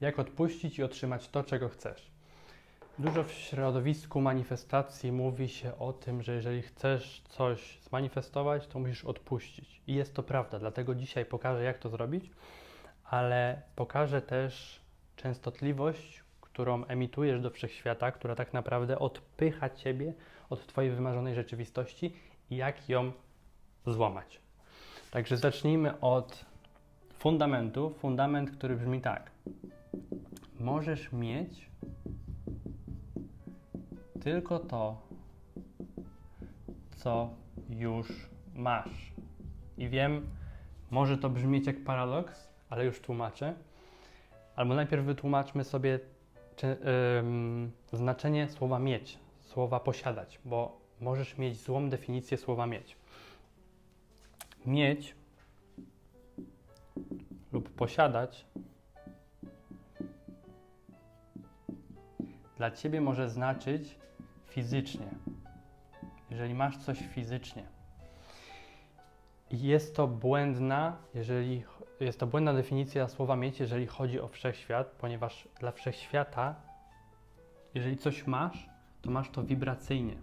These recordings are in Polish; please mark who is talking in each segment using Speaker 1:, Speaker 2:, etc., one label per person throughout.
Speaker 1: Jak odpuścić i otrzymać to, czego chcesz. Dużo w środowisku manifestacji mówi się o tym, że jeżeli chcesz coś zmanifestować, to musisz odpuścić. I jest to prawda, dlatego dzisiaj pokażę, jak to zrobić, ale pokażę też częstotliwość, którą emitujesz do wszechświata, która tak naprawdę odpycha ciebie od Twojej wymarzonej rzeczywistości i jak ją złamać. Także zacznijmy od fundamentu. Fundament, który brzmi tak. Możesz mieć tylko to, co już masz. I wiem, może to brzmieć jak paradoks, ale już tłumaczę. Albo najpierw wytłumaczmy sobie czy, znaczenie słowa mieć, słowa posiadać, bo możesz mieć złą definicję słowa mieć. Mieć lub posiadać dla ciebie może znaczyć fizycznie. Jeżeli masz coś fizycznie. I jest to błędna, jeżeli jest to błędna definicja słowa mieć, jeżeli chodzi o wszechświat, ponieważ dla wszechświata, jeżeli coś masz, to masz to wibracyjnie.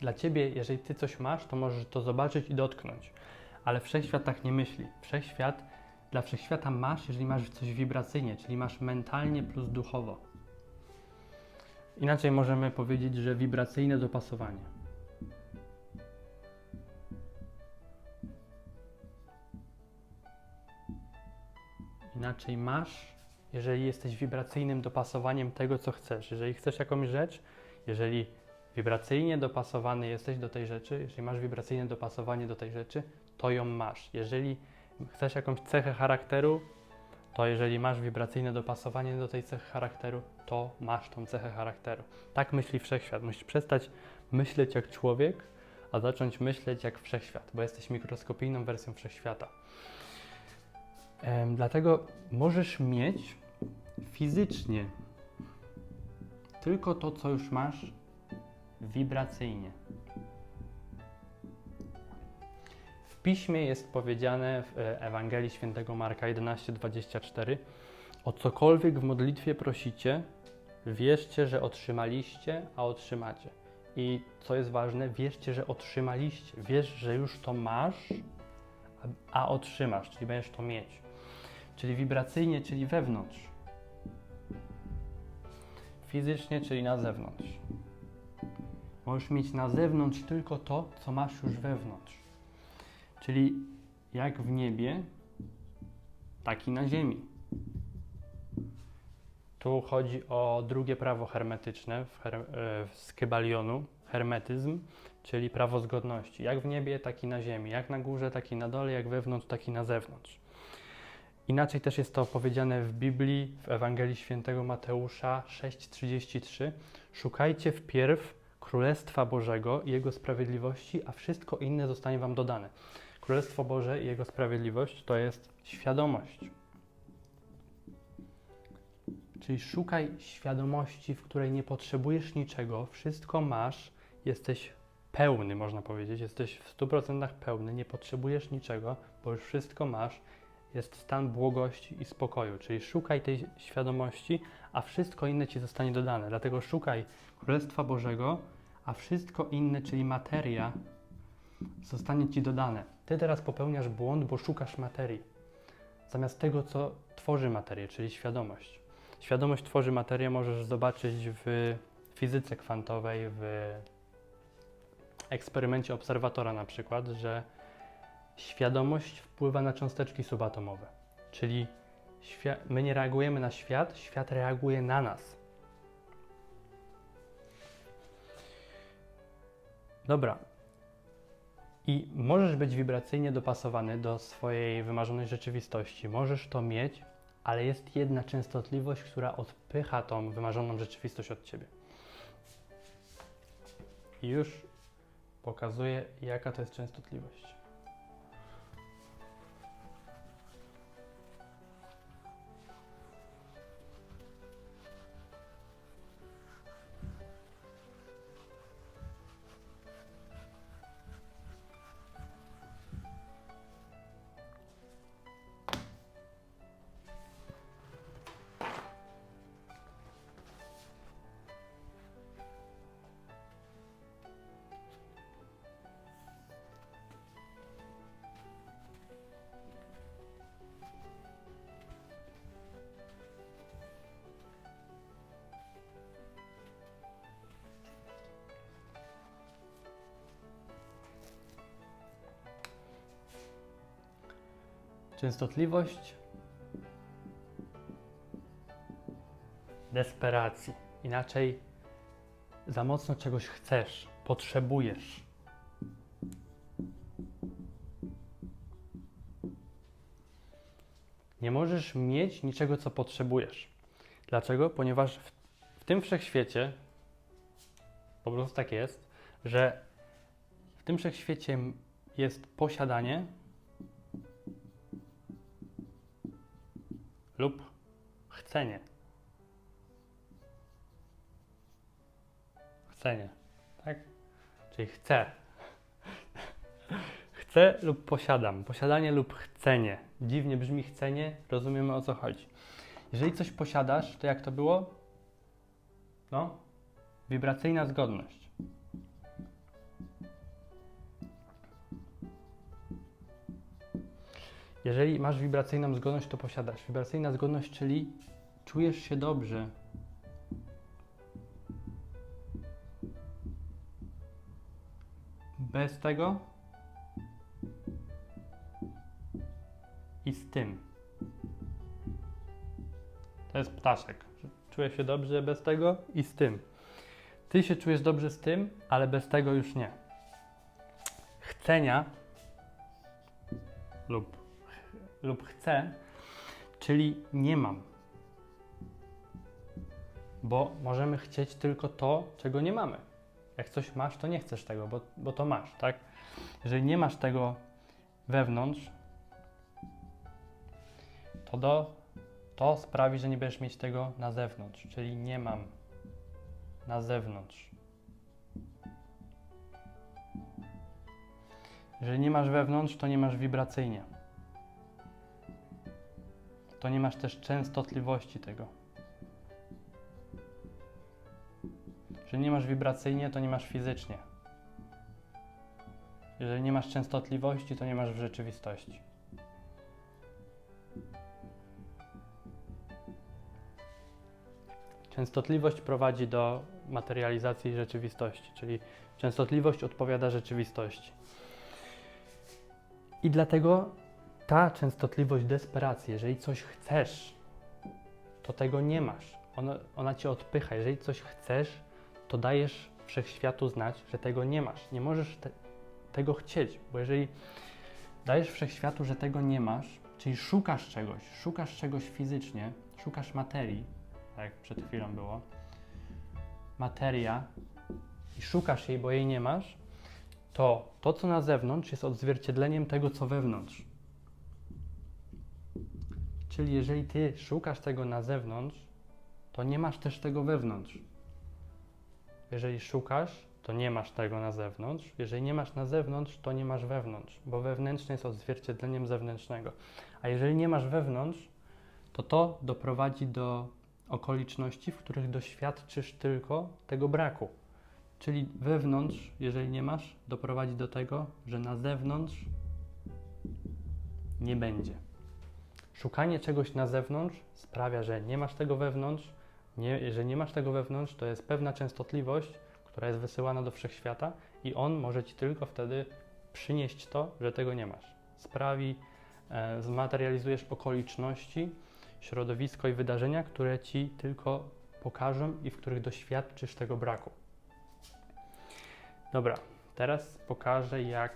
Speaker 1: Dla ciebie, jeżeli ty coś masz, to możesz to zobaczyć i dotknąć. Ale wszechświat tak nie myśli. Wszechświat, dla wszechświata masz, jeżeli masz coś wibracyjnie, czyli masz mentalnie plus duchowo. Inaczej możemy powiedzieć, że wibracyjne dopasowanie. Inaczej masz, jeżeli jesteś wibracyjnym dopasowaniem tego, co chcesz. Jeżeli chcesz jakąś rzecz, jeżeli wibracyjnie dopasowany jesteś do tej rzeczy, jeżeli masz wibracyjne dopasowanie do tej rzeczy, to ją masz. Jeżeli chcesz jakąś cechę charakteru, to jeżeli masz wibracyjne dopasowanie do tej cechy charakteru, to masz tą cechę charakteru. Tak myśli wszechświat. Musisz przestać myśleć jak człowiek, a zacząć myśleć jak wszechświat, bo jesteś mikroskopijną wersją wszechświata. Dlatego możesz mieć fizycznie tylko to, co już masz wibracyjnie. W piśmie jest powiedziane w e, Ewangelii Świętego Marka 11:24 O cokolwiek w modlitwie prosicie, wierzcie, że otrzymaliście, a otrzymacie. I co jest ważne, wierzcie, że otrzymaliście. Wiesz, że już to masz, a, a otrzymasz, czyli będziesz to mieć. Czyli wibracyjnie, czyli wewnątrz. Fizycznie, czyli na zewnątrz. Możesz mieć na zewnątrz tylko to, co masz już wewnątrz. Czyli jak w niebie, tak i na ziemi. Tu chodzi o drugie prawo hermetyczne w her- e, z Kybalionu, hermetyzm, czyli prawo zgodności. Jak w niebie, tak i na ziemi. Jak na górze, tak i na dole, jak wewnątrz, tak i na zewnątrz. Inaczej też jest to powiedziane w Biblii, w Ewangelii Świętego Mateusza 6:33. Szukajcie wpierw Królestwa Bożego i Jego sprawiedliwości, a wszystko inne zostanie Wam dodane. Królestwo Boże i Jego sprawiedliwość to jest świadomość. Czyli szukaj świadomości, w której nie potrzebujesz niczego, wszystko masz, jesteś pełny, można powiedzieć, jesteś w 100% pełny, nie potrzebujesz niczego, bo już wszystko masz, jest stan błogości i spokoju. Czyli szukaj tej świadomości, a wszystko inne ci zostanie dodane. Dlatego szukaj Królestwa Bożego, a wszystko inne, czyli materia, zostanie ci dodane. Ty teraz popełniasz błąd, bo szukasz materii. Zamiast tego, co tworzy materię, czyli świadomość. Świadomość tworzy materię, możesz zobaczyć w fizyce kwantowej, w eksperymencie obserwatora na przykład, że świadomość wpływa na cząsteczki subatomowe. Czyli my nie reagujemy na świat, świat reaguje na nas. Dobra. I możesz być wibracyjnie dopasowany do swojej wymarzonej rzeczywistości. Możesz to mieć, ale jest jedna częstotliwość, która odpycha tą wymarzoną rzeczywistość od ciebie. I już pokazuję, jaka to jest częstotliwość. Częstotliwość desperacji. Inaczej za mocno czegoś chcesz, potrzebujesz. Nie możesz mieć niczego, co potrzebujesz. Dlaczego? Ponieważ w, w tym wszechświecie po prostu tak jest, że w tym wszechświecie jest posiadanie lub chcenie. Chcenie, tak? Czyli chcę. Chcę lub posiadam. Posiadanie lub chcenie. Dziwnie brzmi chcenie, rozumiemy o co chodzi. Jeżeli coś posiadasz, to jak to było? No, wibracyjna zgodność. Jeżeli masz wibracyjną zgodność, to posiadasz. Wibracyjna zgodność, czyli czujesz się dobrze. Bez tego i z tym. To jest ptaszek. Czuję się dobrze bez tego i z tym. Ty się czujesz dobrze z tym, ale bez tego już nie. Chcenia lub, lub chcę, czyli nie mam. Bo możemy chcieć tylko to, czego nie mamy. Jak coś masz, to nie chcesz tego, bo, bo to masz, tak? Jeżeli nie masz tego wewnątrz, to, do, to sprawi, że nie będziesz mieć tego na zewnątrz, czyli nie mam na zewnątrz. Jeżeli nie masz wewnątrz, to nie masz wibracyjnie. To nie masz też częstotliwości tego. Jeżeli nie masz wibracyjnie, to nie masz fizycznie. Jeżeli nie masz częstotliwości, to nie masz w rzeczywistości. Częstotliwość prowadzi do materializacji rzeczywistości, czyli częstotliwość odpowiada rzeczywistości. I dlatego ta częstotliwość desperacji, jeżeli coś chcesz, to tego nie masz. Ona, ona cię odpycha. Jeżeli coś chcesz, to dajesz wszechświatu znać, że tego nie masz. Nie możesz te, tego chcieć, bo jeżeli dajesz wszechświatu, że tego nie masz, czyli szukasz czegoś, szukasz czegoś fizycznie, szukasz materii, tak jak przed chwilą było, materia i szukasz jej, bo jej nie masz, to to, co na zewnątrz, jest odzwierciedleniem tego, co wewnątrz. Czyli jeżeli ty szukasz tego na zewnątrz, to nie masz też tego wewnątrz. Jeżeli szukasz, to nie masz tego na zewnątrz. Jeżeli nie masz na zewnątrz, to nie masz wewnątrz, bo wewnętrzne jest odzwierciedleniem zewnętrznego. A jeżeli nie masz wewnątrz, to to doprowadzi do okoliczności, w których doświadczysz tylko tego braku. Czyli wewnątrz, jeżeli nie masz, doprowadzi do tego, że na zewnątrz nie będzie. Szukanie czegoś na zewnątrz sprawia, że nie masz tego wewnątrz. Nie, że nie masz tego wewnątrz, to jest pewna częstotliwość, która jest wysyłana do wszechświata, i on może ci tylko wtedy przynieść to, że tego nie masz. Sprawi, e, zmaterializujesz okoliczności, środowisko i wydarzenia, które ci tylko pokażą i w których doświadczysz tego braku. Dobra, teraz pokażę, jak,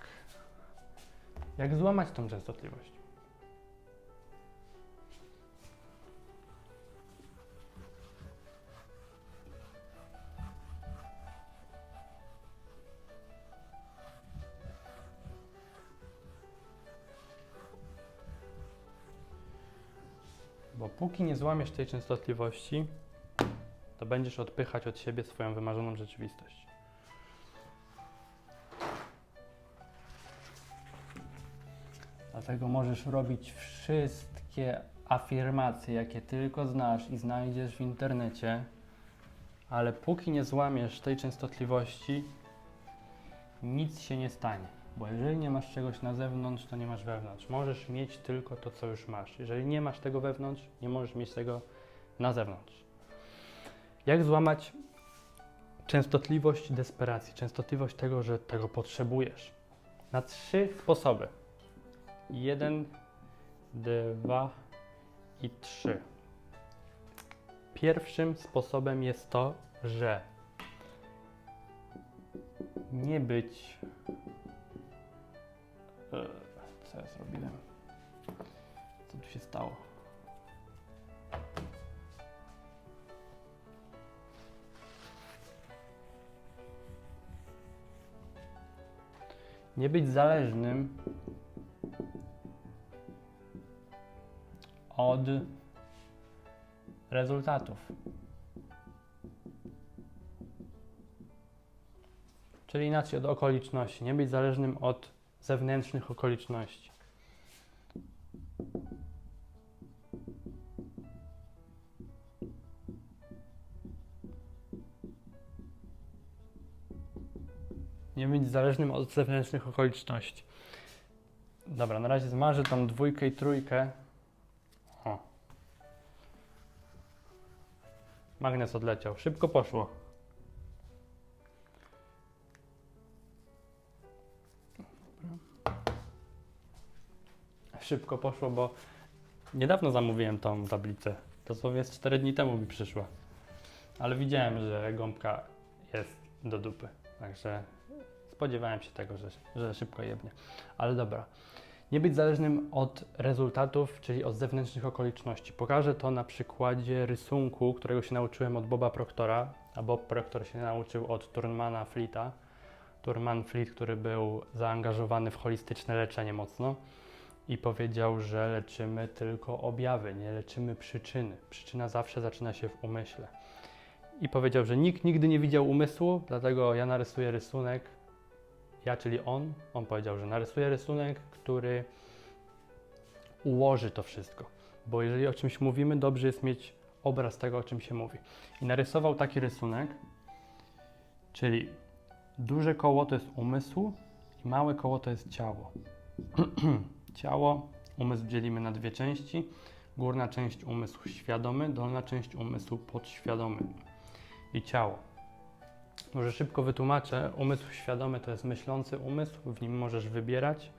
Speaker 1: jak złamać tą częstotliwość. Póki nie złamiesz tej częstotliwości, to będziesz odpychać od siebie swoją wymarzoną rzeczywistość. Dlatego możesz robić wszystkie afirmacje, jakie tylko znasz i znajdziesz w internecie, ale póki nie złamiesz tej częstotliwości, nic się nie stanie. Bo jeżeli nie masz czegoś na zewnątrz, to nie masz wewnątrz. Możesz mieć tylko to, co już masz. Jeżeli nie masz tego wewnątrz, nie możesz mieć tego na zewnątrz. Jak złamać częstotliwość desperacji, częstotliwość tego, że tego potrzebujesz? Na trzy sposoby. Jeden dwa i trzy. Pierwszym sposobem jest to, że nie być. E, Co ja zrobiłem? Co tu się stało? Nie być zależnym od rezultatów. Czyli inaczej od okoliczności. Nie być zależnym od zewnętrznych okoliczności. Nie być zależnym od zewnętrznych okoliczności. Dobra, na razie zmarzę tą dwójkę i trójkę. O. Magnes odleciał. Szybko poszło. Szybko poszło, bo niedawno zamówiłem tą tablicę. Dosłownie z 4 dni temu mi przyszła. Ale widziałem, że gąbka jest do dupy. Także spodziewałem się tego, że, że szybko jebnie. Ale dobra. Nie być zależnym od rezultatów, czyli od zewnętrznych okoliczności. Pokażę to na przykładzie rysunku, którego się nauczyłem od Boba Proctora, a Bob Proctor się nauczył od Turnmana Fleeta. Turman Fleet, który był zaangażowany w holistyczne leczenie mocno i powiedział, że leczymy tylko objawy, nie leczymy przyczyny. Przyczyna zawsze zaczyna się w umyśle. I powiedział, że nikt nigdy nie widział umysłu, dlatego ja narysuję rysunek, ja, czyli on, on powiedział, że narysuje rysunek, który ułoży to wszystko. Bo jeżeli o czymś mówimy, dobrze jest mieć obraz tego, o czym się mówi. I narysował taki rysunek, czyli duże koło to jest umysł i małe koło to jest ciało. ciało, umysł dzielimy na dwie części. Górna część umysł świadomy, dolna część umysłu podświadomy. I ciało. Może szybko wytłumaczę. Umysł świadomy to jest myślący umysł, w nim możesz wybierać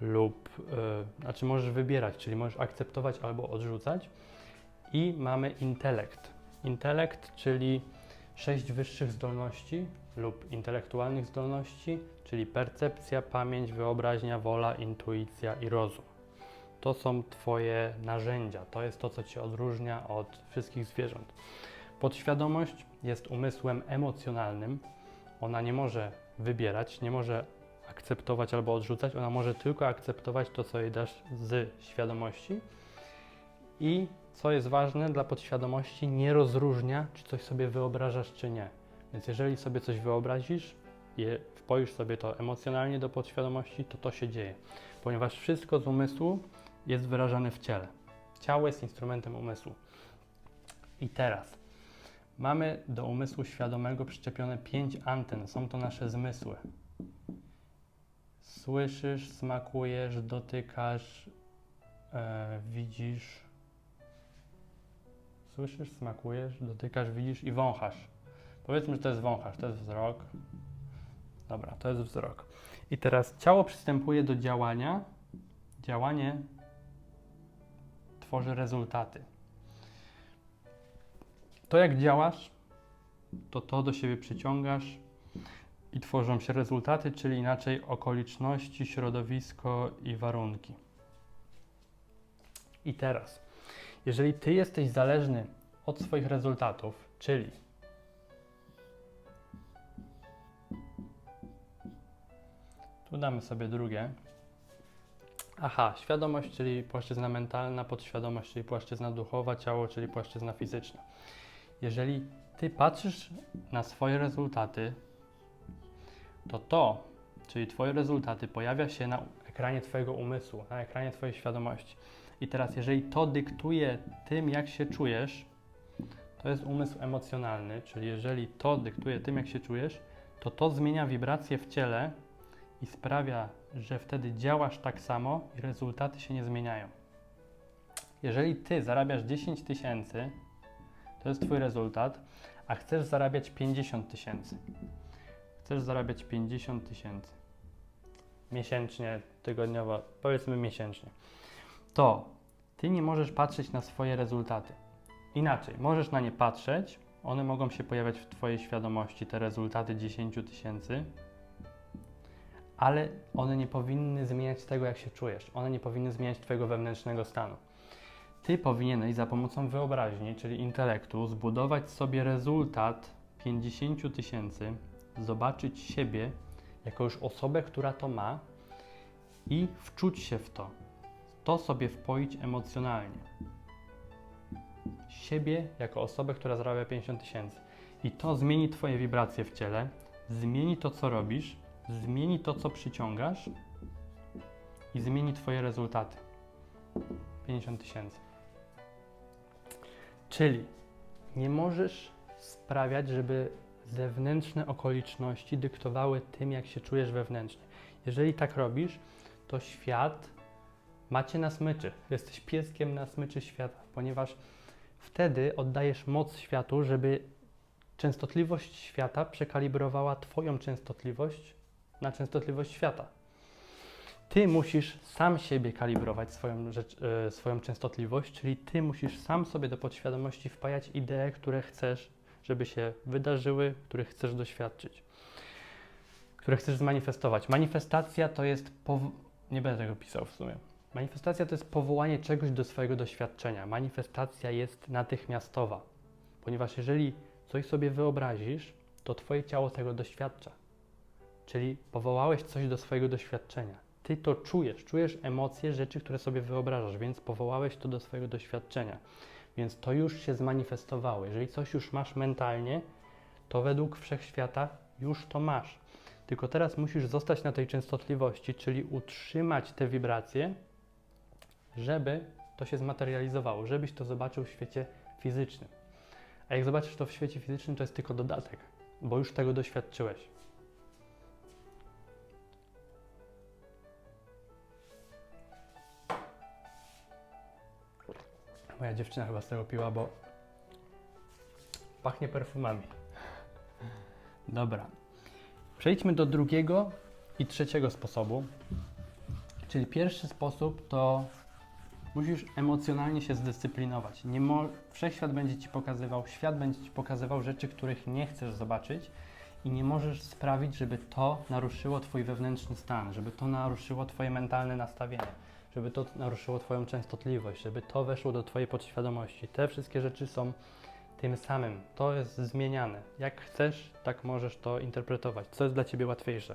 Speaker 1: lub, yy, znaczy możesz wybierać, czyli możesz akceptować albo odrzucać. I mamy intelekt. Intelekt, czyli sześć wyższych zdolności lub intelektualnych zdolności, czyli percepcja, pamięć, wyobraźnia, wola, intuicja i rozum. To są Twoje narzędzia, to jest to, co Cię odróżnia od wszystkich zwierząt. Podświadomość jest umysłem emocjonalnym. Ona nie może wybierać, nie może akceptować albo odrzucać, ona może tylko akceptować to, co jej dasz z świadomości. I co jest ważne dla podświadomości, nie rozróżnia, czy coś sobie wyobrażasz, czy nie. Więc jeżeli sobie coś wyobrazisz, je wpoisz sobie to emocjonalnie do podświadomości, to to się dzieje, ponieważ wszystko z umysłu jest wyrażane w ciele. Ciało jest instrumentem umysłu. I teraz mamy do umysłu świadomego przyczepione pięć anten. Są to nasze zmysły. Słyszysz, smakujesz, dotykasz, e, widzisz. Słyszysz, smakujesz, dotykasz, widzisz i wąchasz. Powiedzmy, że to jest wąchasz, to jest wzrok. Dobra, to jest wzrok. I teraz ciało przystępuje do działania. Działanie tworzy rezultaty. To jak działasz, to to do siebie przyciągasz i tworzą się rezultaty, czyli inaczej okoliczności, środowisko i warunki. I teraz, jeżeli ty jesteś zależny od swoich rezultatów, czyli tu damy sobie drugie. Aha, świadomość, czyli płaszczyzna mentalna, podświadomość, czyli płaszczyzna duchowa, ciało, czyli płaszczyzna fizyczna. Jeżeli ty patrzysz na swoje rezultaty, to to, czyli twoje rezultaty, pojawia się na ekranie twojego umysłu, na ekranie twojej świadomości. I teraz, jeżeli to dyktuje tym, jak się czujesz, to jest umysł emocjonalny, czyli jeżeli to dyktuje tym, jak się czujesz, to to zmienia wibracje w ciele i sprawia, że wtedy działasz tak samo i rezultaty się nie zmieniają. Jeżeli ty zarabiasz 10 tysięcy, to jest twój rezultat, a chcesz zarabiać 50 tysięcy. Chcesz zarabiać 50 tysięcy miesięcznie, tygodniowo, powiedzmy miesięcznie. to ty nie możesz patrzeć na swoje rezultaty. Inaczej, możesz na nie patrzeć, one mogą się pojawiać w Twojej świadomości, te rezultaty 10 tysięcy, ale one nie powinny zmieniać tego, jak się czujesz. One nie powinny zmieniać Twojego wewnętrznego stanu. Ty powinieneś za pomocą wyobraźni, czyli intelektu, zbudować sobie rezultat 50 tysięcy, zobaczyć siebie jako już osobę, która to ma i wczuć się w to. To sobie wpoić emocjonalnie. Siebie jako osobę, która zarabia 50 tysięcy. I to zmieni Twoje wibracje w ciele, zmieni to, co robisz, zmieni to, co przyciągasz i zmieni Twoje rezultaty. 50 tysięcy. Czyli nie możesz sprawiać, żeby zewnętrzne okoliczności dyktowały tym, jak się czujesz wewnętrznie. Jeżeli tak robisz, to świat macie na smyczy. Jesteś pieskiem na smyczy świata, ponieważ wtedy oddajesz moc światu, żeby częstotliwość świata przekalibrowała Twoją częstotliwość na częstotliwość świata. Ty musisz sam siebie kalibrować swoją, rzecz, e, swoją częstotliwość, czyli ty musisz sam sobie do podświadomości wpajać idee, które chcesz, żeby się wydarzyły, których chcesz doświadczyć, które chcesz zmanifestować. Manifestacja to jest. Nie będę tego pisał w sumie. Manifestacja to jest powołanie czegoś do swojego doświadczenia. Manifestacja jest natychmiastowa, ponieważ jeżeli coś sobie wyobrazisz, to Twoje ciało tego doświadcza. Czyli powołałeś coś do swojego doświadczenia. Ty to czujesz, czujesz emocje, rzeczy, które sobie wyobrażasz, więc powołałeś to do swojego doświadczenia. Więc to już się zmanifestowało. Jeżeli coś już masz mentalnie, to według wszechświata już to masz. Tylko teraz musisz zostać na tej częstotliwości, czyli utrzymać te wibracje, żeby to się zmaterializowało, żebyś to zobaczył w świecie fizycznym. A jak zobaczysz to w świecie fizycznym, to jest tylko dodatek, bo już tego doświadczyłeś. Moja dziewczyna chyba z tego piła, bo pachnie perfumami. Dobra. Przejdźmy do drugiego i trzeciego sposobu. Czyli pierwszy sposób to musisz emocjonalnie się zdyscyplinować. Nie mo- Wszechświat będzie ci pokazywał, świat będzie ci pokazywał rzeczy, których nie chcesz zobaczyć i nie możesz sprawić, żeby to naruszyło twój wewnętrzny stan, żeby to naruszyło twoje mentalne nastawienie, żeby to naruszyło twoją częstotliwość, żeby to weszło do twojej podświadomości. Te wszystkie rzeczy są tym samym. To jest zmieniane. Jak chcesz, tak możesz to interpretować. Co jest dla ciebie łatwiejsze?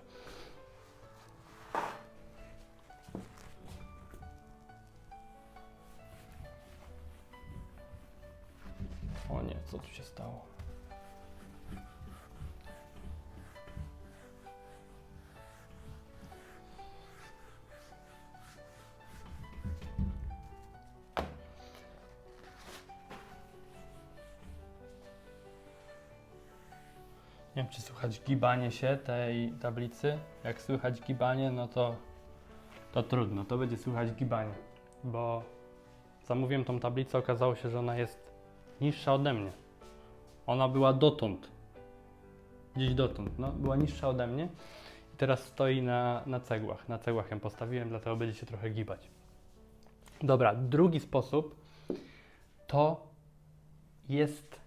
Speaker 1: Nie wiem, czy słychać gibanie się tej tablicy. Jak słychać gibanie, no to, to trudno, to będzie słychać gibanie, bo zamówiłem tą tablicę, okazało się, że ona jest niższa ode mnie. Ona była dotąd, gdzieś dotąd, no, była niższa ode mnie i teraz stoi na, na cegłach. Na cegłach ją postawiłem, dlatego będzie się trochę gibać. Dobra, drugi sposób to jest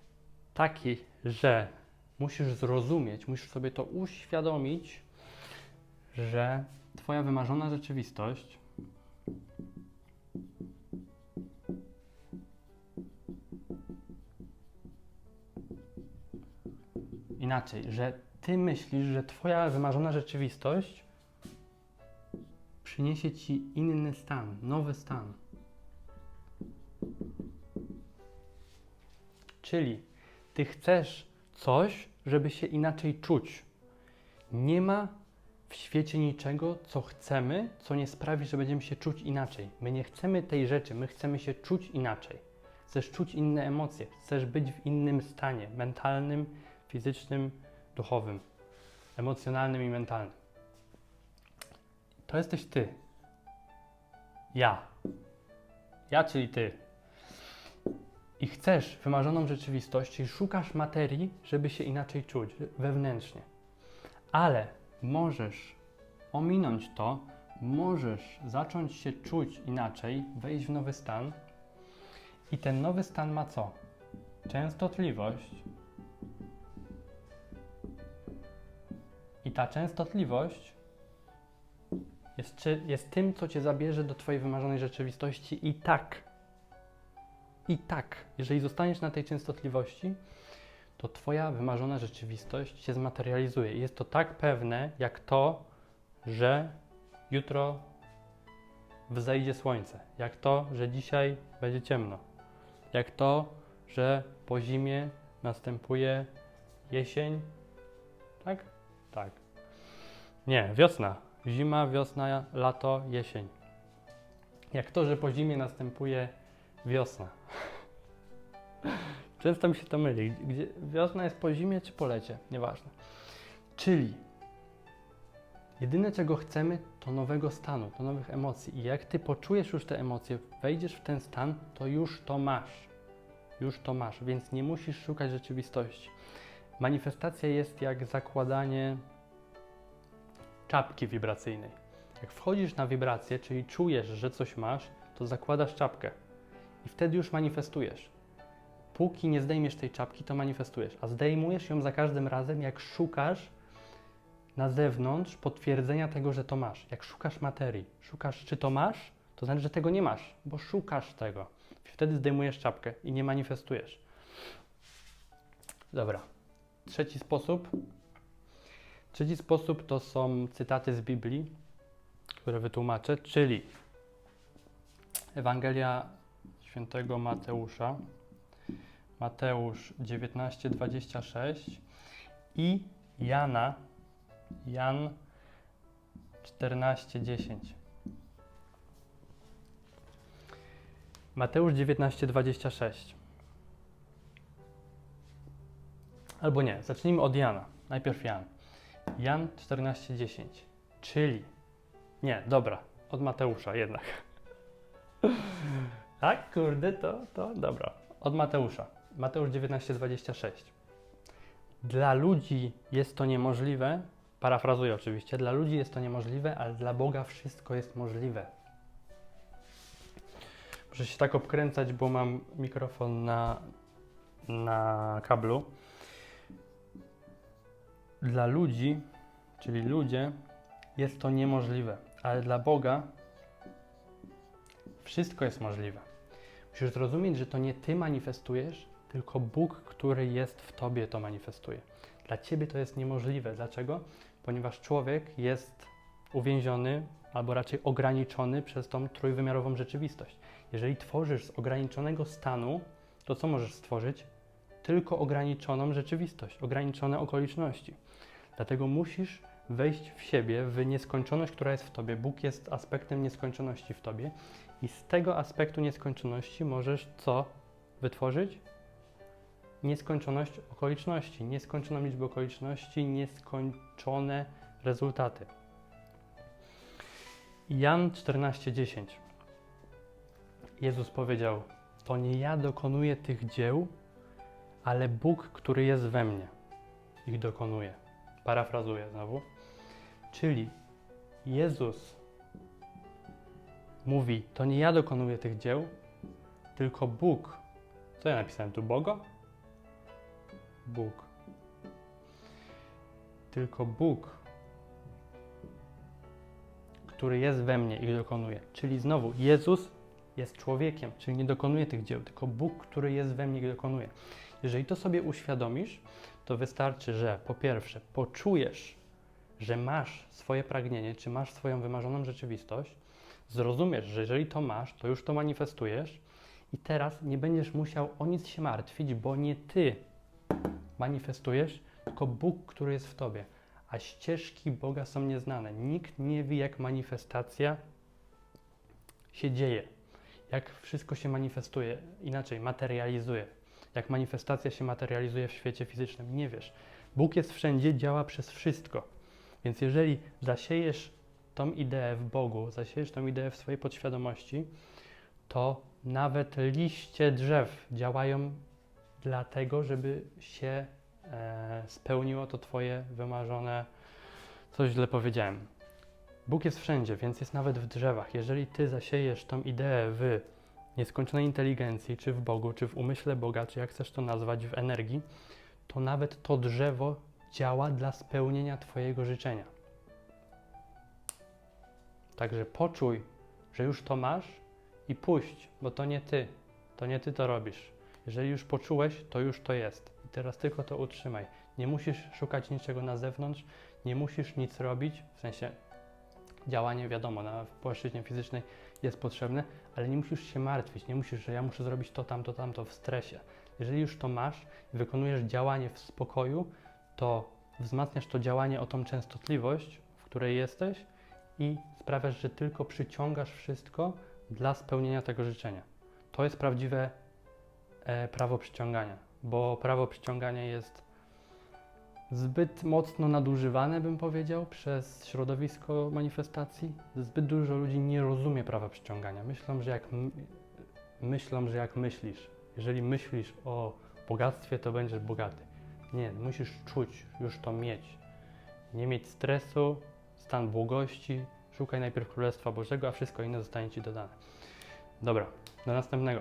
Speaker 1: taki, że musisz zrozumieć, musisz sobie to uświadomić, że Twoja wymarzona rzeczywistość inaczej, że Ty myślisz, że Twoja wymarzona rzeczywistość przyniesie Ci inny stan, nowy stan. Czyli Ty chcesz coś, żeby się inaczej czuć. Nie ma w świecie niczego, co chcemy, co nie sprawi, że będziemy się czuć inaczej. My nie chcemy tej rzeczy, my chcemy się czuć inaczej. Chcesz czuć inne emocje, chcesz być w innym stanie mentalnym, fizycznym, duchowym, emocjonalnym i mentalnym. To jesteś ty. Ja. Ja, czyli ty i chcesz wymarzoną rzeczywistość, czyli szukasz materii, żeby się inaczej czuć wewnętrznie. Ale możesz ominąć to, możesz zacząć się czuć inaczej, wejść w nowy stan. I ten nowy stan ma co? Częstotliwość. I ta częstotliwość jest, jest tym, co cię zabierze do Twojej wymarzonej rzeczywistości i tak. I tak, jeżeli zostaniesz na tej częstotliwości, to Twoja wymarzona rzeczywistość się zmaterializuje. Jest to tak pewne, jak to, że jutro wzejdzie słońce, jak to, że dzisiaj będzie ciemno, jak to, że po zimie następuje jesień. Tak? Tak. Nie, wiosna. Zima, wiosna, lato, jesień. Jak to, że po zimie następuje wiosna. Często mi się to myli. Gdzie wiosna jest po zimie czy po lecie? Nieważne. Czyli jedyne czego chcemy to nowego stanu, to nowych emocji. I jak ty poczujesz już te emocje, wejdziesz w ten stan, to już to masz. Już to masz, więc nie musisz szukać rzeczywistości. Manifestacja jest jak zakładanie czapki wibracyjnej. Jak wchodzisz na wibrację, czyli czujesz, że coś masz, to zakładasz czapkę i wtedy już manifestujesz. Póki nie zdejmiesz tej czapki, to manifestujesz, a zdejmujesz ją za każdym razem, jak szukasz na zewnątrz potwierdzenia tego, że to masz. Jak szukasz materii, szukasz, czy to masz, to znaczy, że tego nie masz, bo szukasz tego. Wtedy zdejmujesz czapkę i nie manifestujesz. Dobra. Trzeci sposób. Trzeci sposób to są cytaty z Biblii, które wytłumaczę, czyli Ewangelia świętego Mateusza, Mateusz 19:26 i Jana, Jan 14:10. Mateusz 19:26. Albo nie, zacznijmy od Jana. Najpierw Jan. Jan 14:10. Czyli nie, dobra, od Mateusza jednak. tak, kurde, to, to dobra. Od Mateusza. Mateusz 19:26. Dla ludzi jest to niemożliwe, parafrazuję oczywiście, dla ludzi jest to niemożliwe, ale dla Boga wszystko jest możliwe. Muszę się tak obkręcać, bo mam mikrofon na, na kablu. Dla ludzi, czyli ludzie, jest to niemożliwe, ale dla Boga wszystko jest możliwe. Musisz zrozumieć, że to nie ty manifestujesz, tylko Bóg, który jest w tobie, to manifestuje. Dla ciebie to jest niemożliwe. Dlaczego? Ponieważ człowiek jest uwięziony, albo raczej ograniczony przez tą trójwymiarową rzeczywistość. Jeżeli tworzysz z ograniczonego stanu, to co możesz stworzyć? Tylko ograniczoną rzeczywistość, ograniczone okoliczności. Dlatego musisz wejść w siebie, w nieskończoność, która jest w tobie. Bóg jest aspektem nieskończoności w tobie i z tego aspektu nieskończoności możesz co wytworzyć? Nieskończoność okoliczności, nieskończoną liczbę okoliczności, nieskończone rezultaty. Jan 14:10. Jezus powiedział: To nie ja dokonuję tych dzieł, ale Bóg, który jest we mnie, ich dokonuje. Parafrazuję znowu. Czyli Jezus mówi: To nie ja dokonuję tych dzieł, tylko Bóg. Co ja napisałem tu? Boga? Bóg. Tylko Bóg, który jest we mnie i dokonuje. Czyli znowu Jezus jest człowiekiem, czyli nie dokonuje tych dzieł, tylko Bóg, który jest we mnie i dokonuje. Jeżeli to sobie uświadomisz, to wystarczy, że po pierwsze poczujesz, że masz swoje pragnienie, czy masz swoją wymarzoną rzeczywistość, zrozumiesz, że jeżeli to masz, to już to manifestujesz i teraz nie będziesz musiał o nic się martwić, bo nie ty manifestujesz, tylko Bóg, który jest w tobie. A ścieżki Boga są nieznane. Nikt nie wie, jak manifestacja się dzieje, jak wszystko się manifestuje, inaczej materializuje, jak manifestacja się materializuje w świecie fizycznym. Nie wiesz. Bóg jest wszędzie, działa przez wszystko. Więc jeżeli zasiejesz tą ideę w Bogu, zasiejesz tą ideę w swojej podświadomości, to nawet liście drzew działają dlatego, żeby się e, spełniło to Twoje wymarzone. Coś źle powiedziałem. Bóg jest wszędzie, więc jest nawet w drzewach. Jeżeli ty zasiejesz tą ideę w nieskończonej inteligencji, czy w Bogu, czy w umyśle Boga, czy jak chcesz to nazwać, w energii, to nawet to drzewo działa dla spełnienia Twojego życzenia. Także poczuj, że już to masz i puść, bo to nie Ty, to nie Ty to robisz. Jeżeli już poczułeś, to już to jest. I teraz tylko to utrzymaj. Nie musisz szukać niczego na zewnątrz, nie musisz nic robić, w sensie działanie wiadomo, na płaszczyźnie fizycznej jest potrzebne, ale nie musisz się martwić, nie musisz, że ja muszę zrobić to, tamto, tamto w stresie. Jeżeli już to masz i wykonujesz działanie w spokoju, to wzmacniasz to działanie o tą częstotliwość, w której jesteś i sprawiasz, że tylko przyciągasz wszystko dla spełnienia tego życzenia. To jest prawdziwe prawo przyciągania, bo prawo przyciągania jest zbyt mocno nadużywane, bym powiedział, przez środowisko manifestacji. Zbyt dużo ludzi nie rozumie prawa przyciągania. Myślą, że jak, myślą, że jak myślisz, jeżeli myślisz o bogactwie, to będziesz bogaty. Nie, musisz czuć, już to mieć. Nie mieć stresu, stan błogości. Szukaj najpierw Królestwa Bożego, a wszystko inne zostanie Ci dodane. Dobra, do następnego.